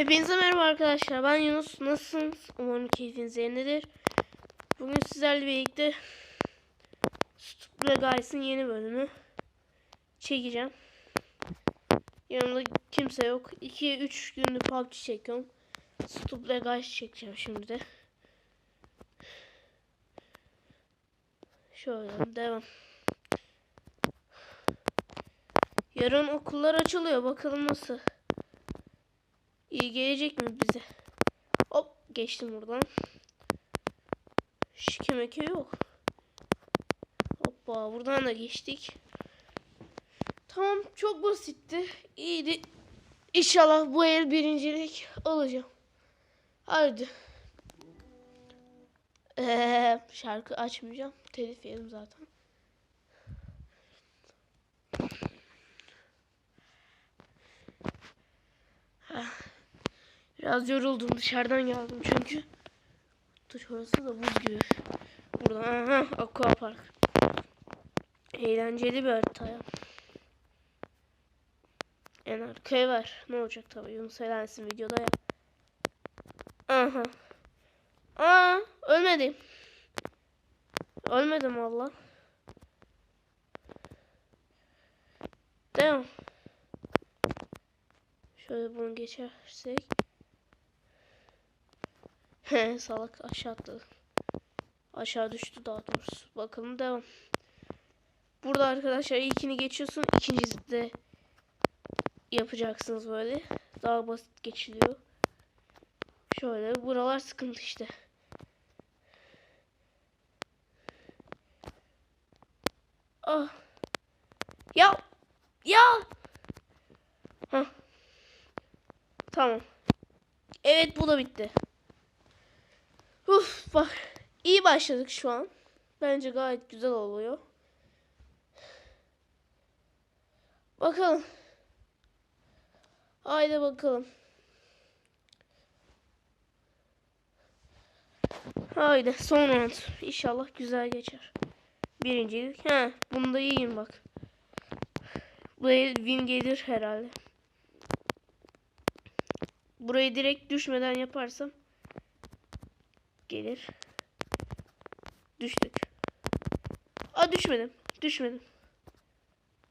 Hepinize merhaba arkadaşlar. Ben Yunus. Nasılsınız? Umarım keyfiniz yerindedir. Bugün sizlerle birlikte Stupid Guys'ın yeni bölümü çekeceğim. Yanımda kimse yok. 2-3 gündür PUBG çekiyorum. Stupid Guys çekeceğim şimdi de. Şöyle devam. Yarın okullar açılıyor. Bakalım nasıl. İyi gelecek mi bize? Hop geçtim buradan. Şike meke yok. Hoppa buradan da geçtik. Tamam çok basitti. İyiydi. İnşallah bu el birincilik alacağım. Hadi. Ee, şarkı açmayacağım. Telif yedim zaten. Biraz yoruldum dışarıdan geldim çünkü. Dur orası da buz gibi. Buradan aha aqua park. Eğlenceli bir harita ya. En arkaya var. Ne olacak tabii Yunus eğlensin videoda ya. Aha. Aa ölmedim. Ölmedim valla. Devam. Şöyle bunu geçersek. He salak aşağı. Aşağı düştü daha doğrusu. Bakalım devam. Burada arkadaşlar ilkini geçiyorsun. ikincisi de yapacaksınız böyle. Daha basit geçiliyor. Şöyle buralar sıkıntı işte. Ah. Ya. Ya. Hah. Tamam. Evet bu da bitti. Bak iyi başladık şu an. Bence gayet güzel oluyor. Bakalım. Haydi bakalım. Haydi son round. İnşallah güzel geçer. Birincilik. He, bunda iyiyim bak. Bu el win gelir herhalde. Burayı direkt düşmeden yaparsam gelir. Düştük. Aa düşmedim. Düşmedim.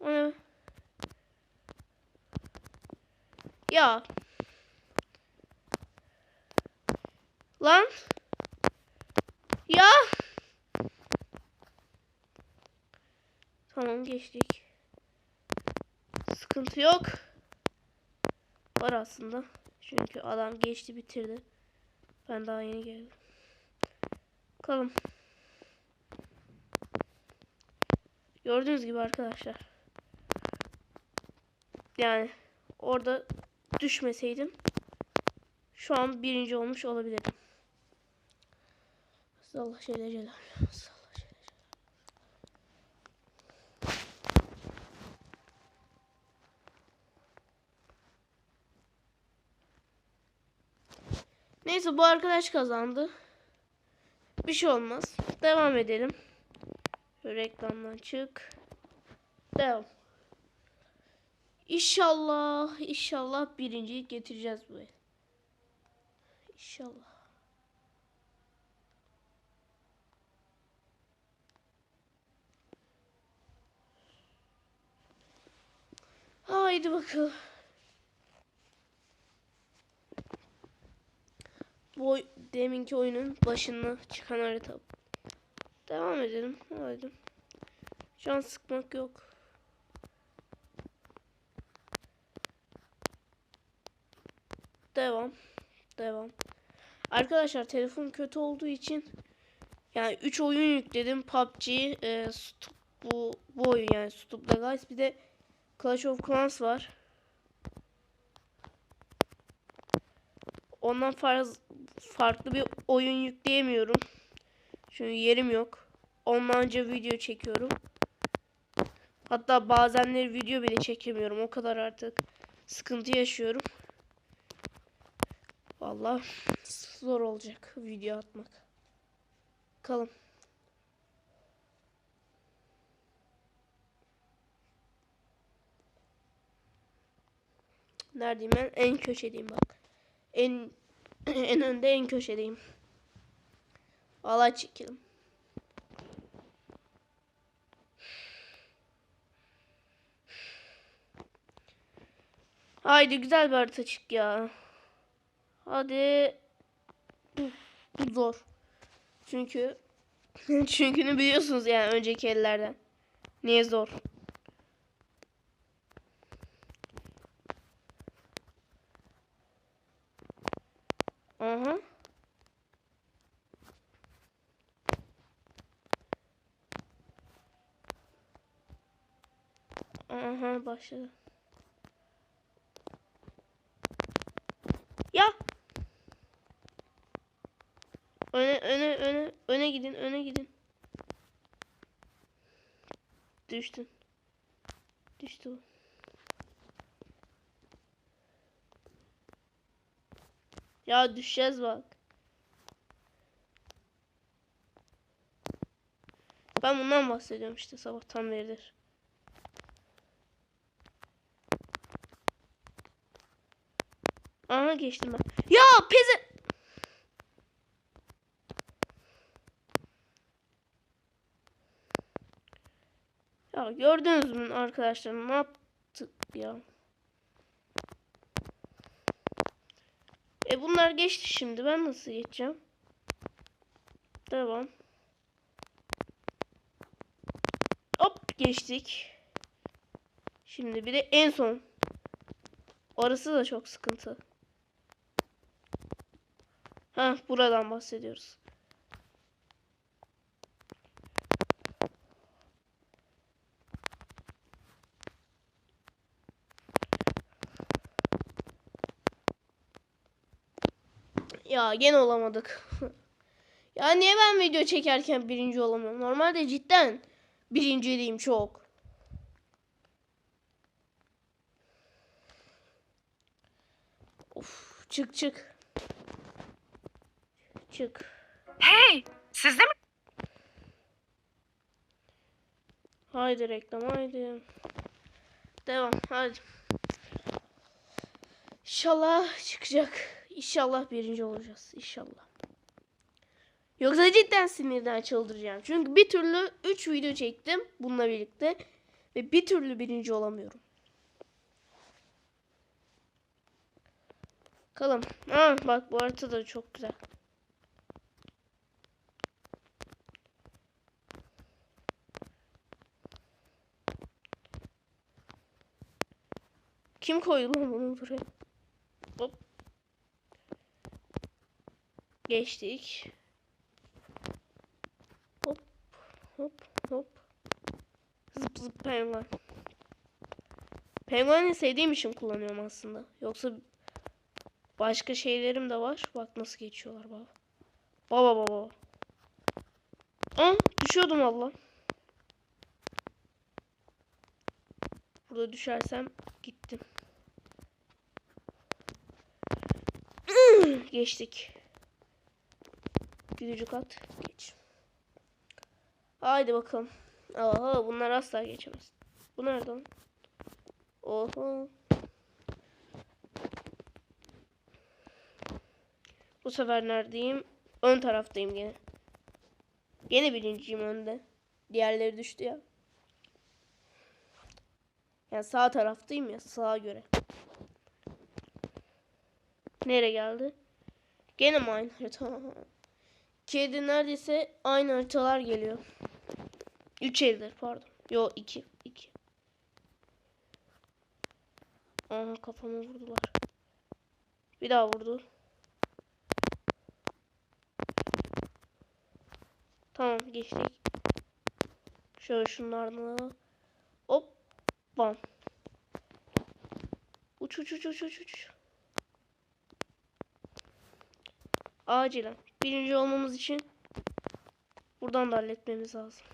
Ne? Ya. Lan. Ya. Tamam geçtik. Sıkıntı yok. Var aslında. Çünkü adam geçti bitirdi. Ben daha yeni geldim. Bakalım. Gördüğünüz gibi arkadaşlar. Yani orada düşmeseydim şu an birinci olmuş olabilirdim. Allah şeyler şeyler. Neyse bu arkadaş kazandı. Bir şey olmaz. Devam edelim. Reklamdan çık. Devam. İnşallah, inşallah birinciyi getireceğiz bu el. İnşallah. Haydi bakalım. Bu deminki oyunun başına çıkan harita. Devam edelim. Haydi. Can sıkmak yok. Devam. Devam. Arkadaşlar telefon kötü olduğu için yani 3 oyun yükledim. PUBG, e, Stup, bu, bu oyun yani Stupid Guys bir de Clash of Clans var. Ondan farz, farklı bir oyun yükleyemiyorum. Çünkü yerim yok. Onlarca video çekiyorum. Hatta bazenleri video bile çekemiyorum. O kadar artık sıkıntı yaşıyorum. Vallahi zor olacak video atmak. Bakalım. Neredeyim ben? En köşedeyim bak. En en önde en köşedeyim. Alay çekelim. Haydi güzel bir harita çık ya. Hadi. Bu zor. Çünkü çünkü biliyorsunuz yani önceki ellerden. Niye zor? Aha. Aha başladı. Ya. Öne öne öne öne gidin öne gidin. Düştün. Düştü. Ya düşeceğiz bak. Ben bundan bahsediyorum işte sabahtan beridir. Aha geçtim ben. Ya peze... Ya gördünüz mü arkadaşlar ne yaptık ya? E bunlar geçti şimdi. Ben nasıl geçeceğim? Devam. Hop geçtik. Şimdi bir de en son. Orası da çok sıkıntı. Ha buradan bahsediyoruz. Ya gene olamadık. ya niye ben video çekerken birinci olamıyorum? Normalde cidden birinciyim çok. Of çık çık. Çık. Hey, siz de mi? Haydi reklam haydi. Devam hadi. İnşallah çıkacak. İnşallah birinci olacağız. İnşallah. Yoksa cidden sinirden çıldıracağım. Çünkü bir türlü 3 video çektim bununla birlikte. Ve bir türlü birinci olamıyorum. Bakalım. Aa, bak bu harita da çok güzel. Kim koydu lan bunu buraya? Hop. Geçtik. Hop hop hop. Zıp zıp penguen. Penguen'i sevdiğim için kullanıyorum aslında. Yoksa başka şeylerim de var. Bak nasıl geçiyorlar baba. Baba baba. Aa düşüyordum Allah. Burada düşersem gittim. Geçtik. Gülücük at. Geç. Haydi bakalım. Aha bunlar asla geçemez. Bu nereden? Oha. Bu sefer neredeyim? Ön taraftayım gene. Gene birinciyim önde. Diğerleri düştü ya. Yani sağ taraftayım ya sağa göre. Nereye geldi? Gene mi aynı harita? Kedi neredeyse aynı haritalar geliyor. Üç eldir pardon. Yo iki. iki. Aha kafama vurdular. Bir daha vurdu. Tamam geçtik. Şöyle şunlarla. Hop. Bam. Uç uç uç uç uç uç. Acilen. Birinci olmamız için buradan da halletmemiz lazım.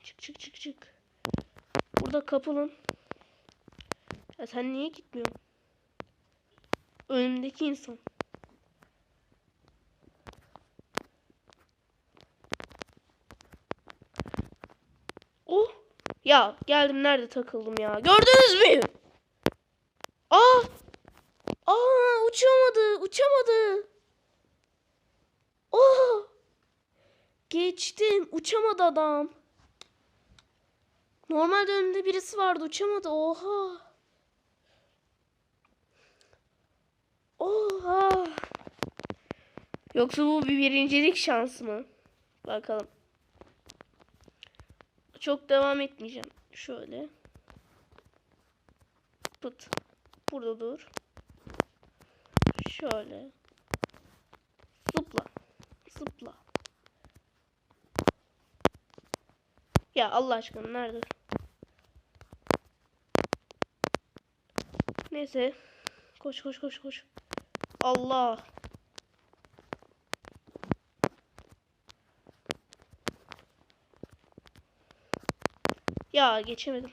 Çık çık çık çık. Burada kapılın. Ya sen niye gitmiyorsun? Önümdeki insan. Oh. Ya geldim nerede takıldım ya. Gördünüz mü? Aa. Aa. Uçamadı. Oh! Geçtim. Uçamadı adam. Normalde önünde birisi vardı. Uçamadı. Oha. Oha. Yoksa bu bir birincilik şansı mı? Bakalım. Çok devam etmeyeceğim. Şöyle. Pıt. Burada dur. Şöyle. Zıpla. Zıpla. Ya Allah aşkına nerede? Neyse. Koş koş koş koş. Allah. Ya geçemedim.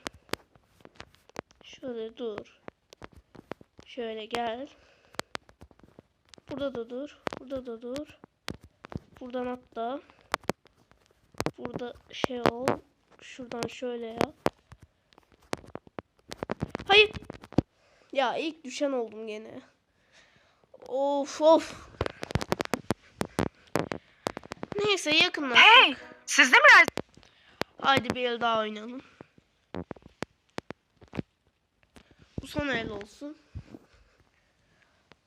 Şöyle dur. Şöyle gel. Burada da dur. Burada da dur. Buradan atla. Burada şey ol. Şuradan şöyle yap. Hayır. Ya ilk düşen oldum gene. Of of. Neyse yakınlar. Hey, siz de mi? Haydi bir el daha oynayalım. Bu son el olsun.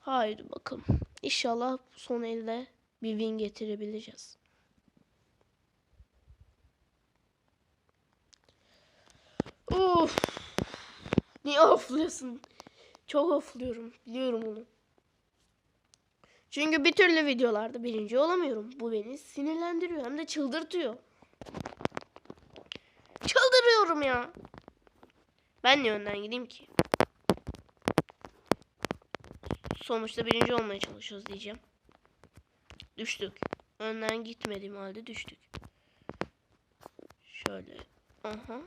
Haydi bakalım. İnşallah bu son elde bir win getirebileceğiz. Of. Niye ofluyorsun? Çok ofluyorum. Biliyorum onu. Çünkü bir türlü videolarda birinci olamıyorum. Bu beni sinirlendiriyor. Hem de çıldırtıyor. Çıldırıyorum ya. Ben ne yönden gideyim ki? Sonuçta birinci olmaya çalışıyoruz diyeceğim. Düştük. Önden gitmediğim halde düştük. Şöyle. Aha. Aha.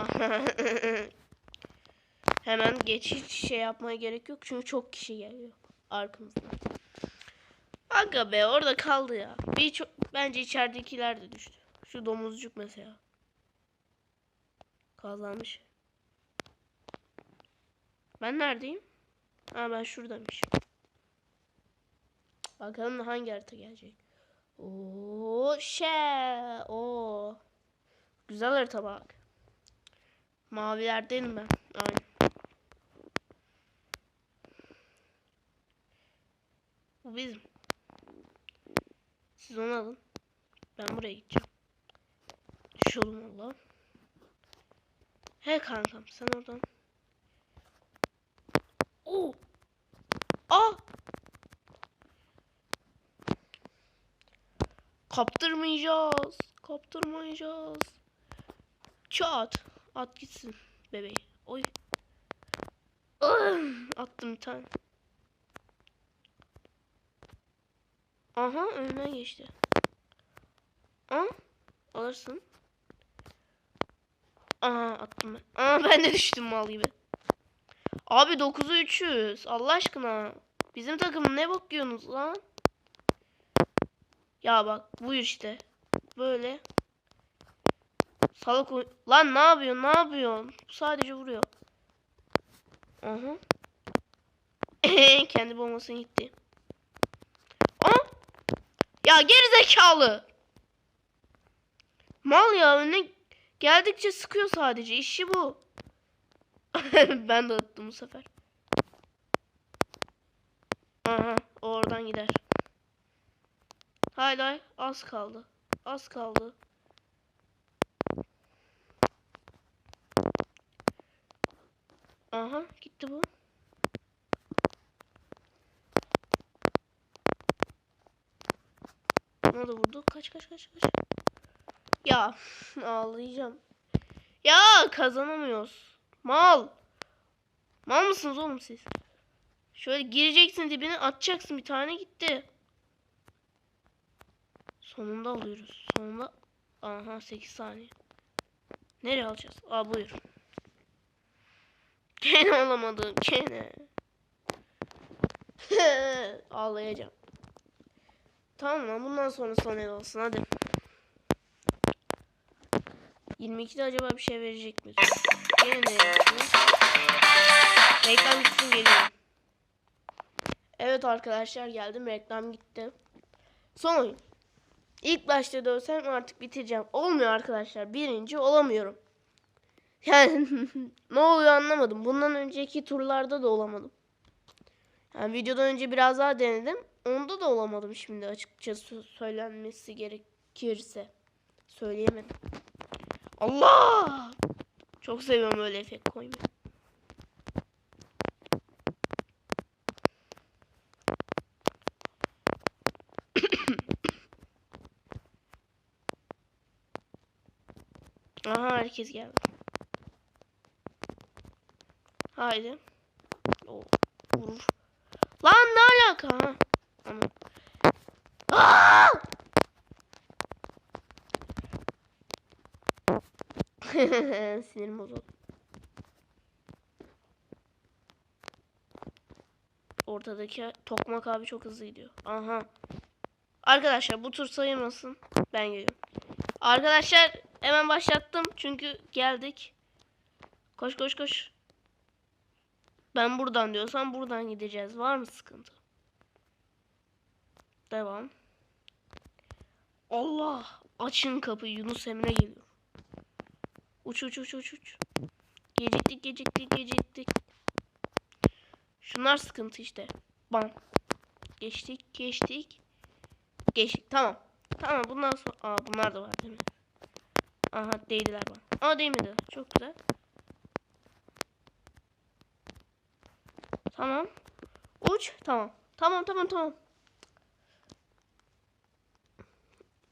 Hemen geçiş şey yapmaya gerek yok çünkü çok kişi geliyor arkamızdan. Aga be orada kaldı ya. Bir çok bence içeridekiler de düştü. Şu domuzcuk mesela. Kazanmış. Ben neredeyim? Ha ben şuradaymışım. Bakalım hangi harita gelecek. Oo şey. Oo. Güzel harita bak. Mavilerdeyim ben. Aynen. Bu bizim. Siz onu alın. Ben buraya gideceğim. Düş oğlum Allah. He kankam sen oradan. Oo. Aa. Kaptırmayacağız. Kaptırmayacağız. Çat. At gitsin bebeği. Oy. Attım bir tane. Aha önüne geçti. Aa, alırsın. Aha attım ben. Aa ben de düştüm mal gibi. Abi 9'u 300. Allah aşkına. Bizim takım ne bakıyorsunuz lan? Ya bak bu işte. Böyle. Salak Lan ne yapıyorsun? Ne yapıyorsun? Sadece vuruyor. Aha. Kendi bombasına gitti. Aa! Ya geri zekalı. Mal ya önüne geldikçe sıkıyor sadece. İşi bu. ben de attım bu sefer. Aha oradan gider. Hala az kaldı. Az kaldı. Aha gitti bu. Ne da vurdu? Kaç kaç kaç kaç. Ya ağlayacağım. Ya kazanamıyoruz. Mal. Mal mısınız oğlum siz? Şöyle gireceksin dibine atacaksın bir tane gitti. Sonunda alıyoruz. Sonunda. Aha 8 saniye. Nereye alacağız? Aa buyur. Gene alamadım. Gene. Ağlayacağım. Tamam lan bundan sonra son olsun hadi. 22'de acaba bir şey verecek mi? Gene? Reklam gitsin geliyor. Evet arkadaşlar geldim. Reklam gitti. Son oyun. İlk başta da ölsem artık bitireceğim. Olmuyor arkadaşlar. Birinci olamıyorum. Yani ne oluyor anlamadım. Bundan önceki turlarda da olamadım. Yani videodan önce biraz daha denedim. Onda da olamadım şimdi açıkçası söylenmesi gerekirse. Söyleyemedim. Allah! Çok seviyorum öyle efekt koymayı. Aha herkes geldi. Haydi. Oo, vurur. Lan ne alaka? Ha? Aa! Sinirim bozuldu. Ortadaki tokmak abi çok hızlı gidiyor. Aha. Arkadaşlar bu tur sayılmasın. Ben geliyorum. Arkadaşlar hemen başlattım. Çünkü geldik. Koş koş koş. Ben buradan diyorsam buradan gideceğiz. Var mı sıkıntı? Devam. Allah! Açın kapıyı. Yunus Emre geliyor. Uç uç uç uç uç. Geciktik geciktik geciktik. Şunlar sıkıntı işte. Bam. Geçtik geçtik. Geçtik. Tamam. Tamam bundan sonra... Aa bunlar da var değil mi? Aha değdiler bana. Aa değmediler. Çok güzel. Tamam. Uç. Tamam. Tamam tamam tamam.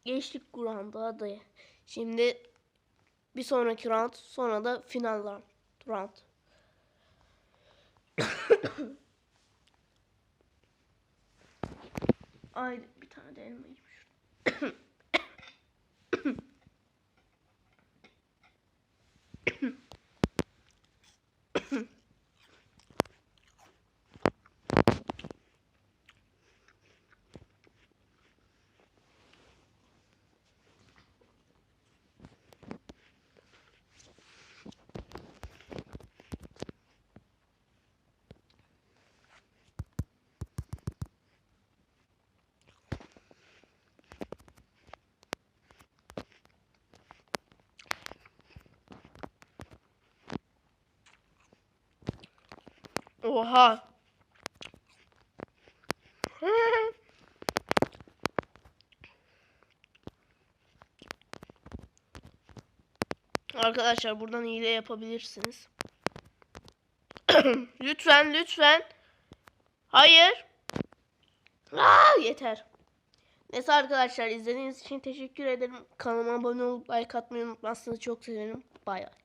Geçtik round'a hadi. Şimdi bir sonraki round sonra da final round. Ay bir tane de elma Oha. Arkadaşlar buradan hile yapabilirsiniz. lütfen lütfen. Hayır. Aa, yeter. Neyse arkadaşlar izlediğiniz için teşekkür ederim. Kanalıma abone olup like atmayı unutmazsanız çok sevinirim. Bay bay.